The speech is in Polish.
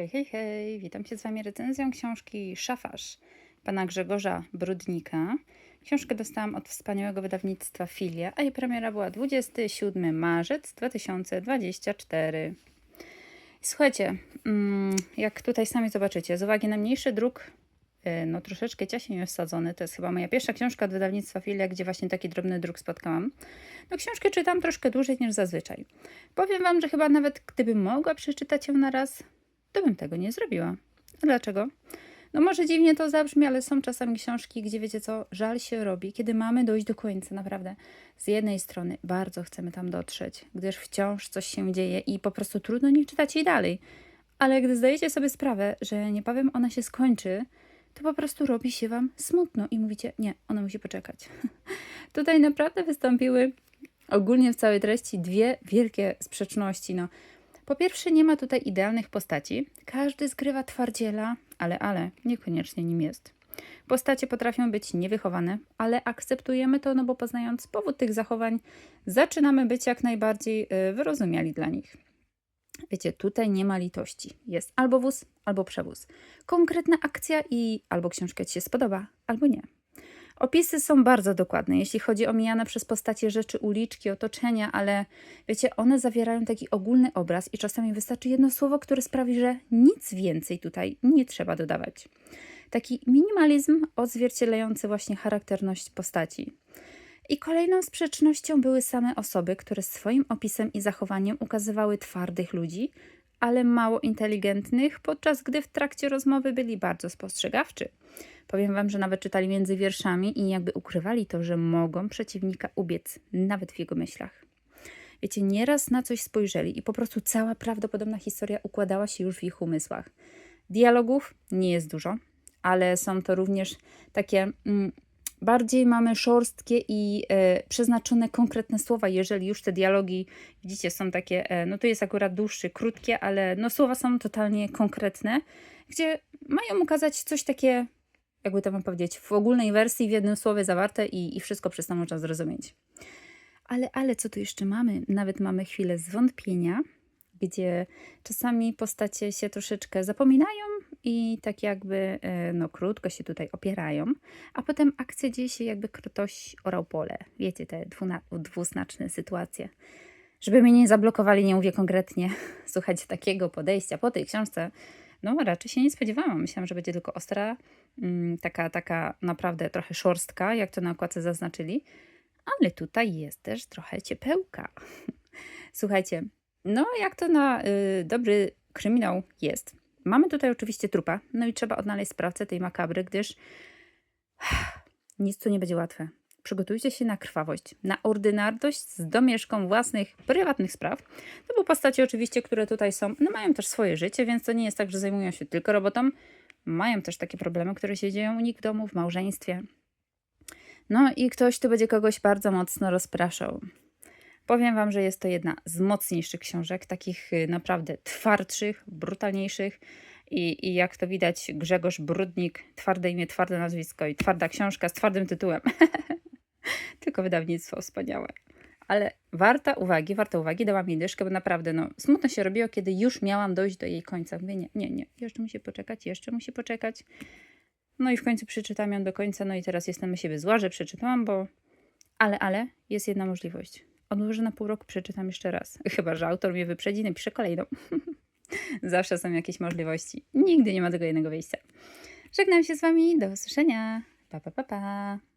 Hej, hej, hej, witam się z Wami recenzją książki Szafarz pana Grzegorza Brudnika. Książkę dostałam od wspaniałego wydawnictwa Filia, a jej premiera była 27 marzec 2024. Słuchajcie, mm, jak tutaj sami zobaczycie, z uwagi na mniejszy druk, y, no troszeczkę ciasie jest wsadzony. To jest chyba moja pierwsza książka od wydawnictwa Filia, gdzie właśnie taki drobny druk spotkałam. No książkę czytam troszkę dłużej niż zazwyczaj. Powiem Wam, że chyba nawet gdybym mogła przeczytać ją na raz, to bym tego nie zrobiła. Dlaczego? No może dziwnie to zabrzmi, ale są czasami książki, gdzie wiecie co, żal się robi, kiedy mamy dojść do końca, naprawdę. Z jednej strony bardzo chcemy tam dotrzeć, gdyż wciąż coś się dzieje i po prostu trudno nie czytać jej dalej. Ale gdy zdajecie sobie sprawę, że niebawem ona się skończy, to po prostu robi się wam smutno i mówicie, nie, ona musi poczekać. Tutaj naprawdę wystąpiły ogólnie w całej treści dwie wielkie sprzeczności. No, po pierwsze, nie ma tutaj idealnych postaci. Każdy zgrywa twardziela, ale, ale, niekoniecznie nim jest. Postacie potrafią być niewychowane, ale akceptujemy to, no bo poznając powód tych zachowań, zaczynamy być jak najbardziej y, wyrozumiali dla nich. Wiecie, tutaj nie ma litości. Jest albo wóz, albo przewóz. Konkretna akcja i albo książka ci się spodoba, albo nie. Opisy są bardzo dokładne, jeśli chodzi o mijane przez postacie rzeczy, uliczki, otoczenia, ale wiecie, one zawierają taki ogólny obraz i czasami wystarczy jedno słowo, które sprawi, że nic więcej tutaj nie trzeba dodawać. Taki minimalizm odzwierciedlający właśnie charakterność postaci. I kolejną sprzecznością były same osoby, które swoim opisem i zachowaniem ukazywały twardych ludzi, ale mało inteligentnych, podczas gdy w trakcie rozmowy byli bardzo spostrzegawczy. Powiem Wam, że nawet czytali między wierszami i jakby ukrywali to, że mogą przeciwnika ubiec nawet w jego myślach. Wiecie, nieraz na coś spojrzeli i po prostu cała prawdopodobna historia układała się już w ich umysłach. Dialogów nie jest dużo, ale są to również takie mm, bardziej mamy szorstkie i e, przeznaczone konkretne słowa, jeżeli już te dialogi, widzicie, są takie, e, no to jest akurat dłuższy, krótkie, ale no słowa są totalnie konkretne, gdzie mają ukazać coś takie, jakby to wam powiedzieć, w ogólnej wersji, w jednym słowie zawarte i, i wszystko przestaną czas zrozumieć. Ale, ale co tu jeszcze mamy? Nawet mamy chwilę zwątpienia, gdzie czasami postacie się troszeczkę zapominają i tak jakby e, no, krótko się tutaj opierają, a potem akcja dzieje się jakby ktoś orał pole. Wiecie, te dwuznaczne sytuacje. Żeby mnie nie zablokowali, nie mówię konkretnie, słuchajcie, takiego podejścia po tej książce, no raczej się nie spodziewałam. Myślałam, że będzie tylko ostra, mm, taka, taka naprawdę trochę szorstka, jak to na okładce zaznaczyli, ale tutaj jest też trochę ciepełka. Słuchajcie, no jak to na y, dobry kryminał jest. Mamy tutaj oczywiście trupa, no i trzeba odnaleźć sprawcę tej makabry, gdyż nic tu nie będzie łatwe. Przygotujcie się na krwawość, na ordynarność z domieszką własnych, prywatnych spraw. No bo postacie oczywiście, które tutaj są, no mają też swoje życie, więc to nie jest tak, że zajmują się tylko robotą. Mają też takie problemy, które się dzieją u nich w domu, w małżeństwie. No i ktoś tu będzie kogoś bardzo mocno rozpraszał. Powiem Wam, że jest to jedna z mocniejszych książek, takich y, naprawdę twardszych, brutalniejszych. I, I jak to widać, Grzegorz Brudnik, twarde imię, twarde nazwisko i twarda książka z twardym tytułem. Tylko wydawnictwo wspaniałe. Ale warta uwagi, warta uwagi, dałam jej dyszkę, bo naprawdę no, smutno się robiło, kiedy już miałam dojść do jej końca. Mówię, nie, nie, nie, jeszcze musi poczekać, jeszcze musi poczekać. No i w końcu przeczytam ją do końca, no i teraz jestem siebie zła, że przeczytałam, bo... Ale, ale, jest jedna możliwość odłożę na pół roku, przeczytam jeszcze raz. Chyba, że autor mnie wyprzedzi, napisze kolejną. Zawsze są jakieś możliwości. Nigdy nie ma tego jednego wyjścia. Żegnam się z Wami. Do usłyszenia. Pa, pa, pa, pa.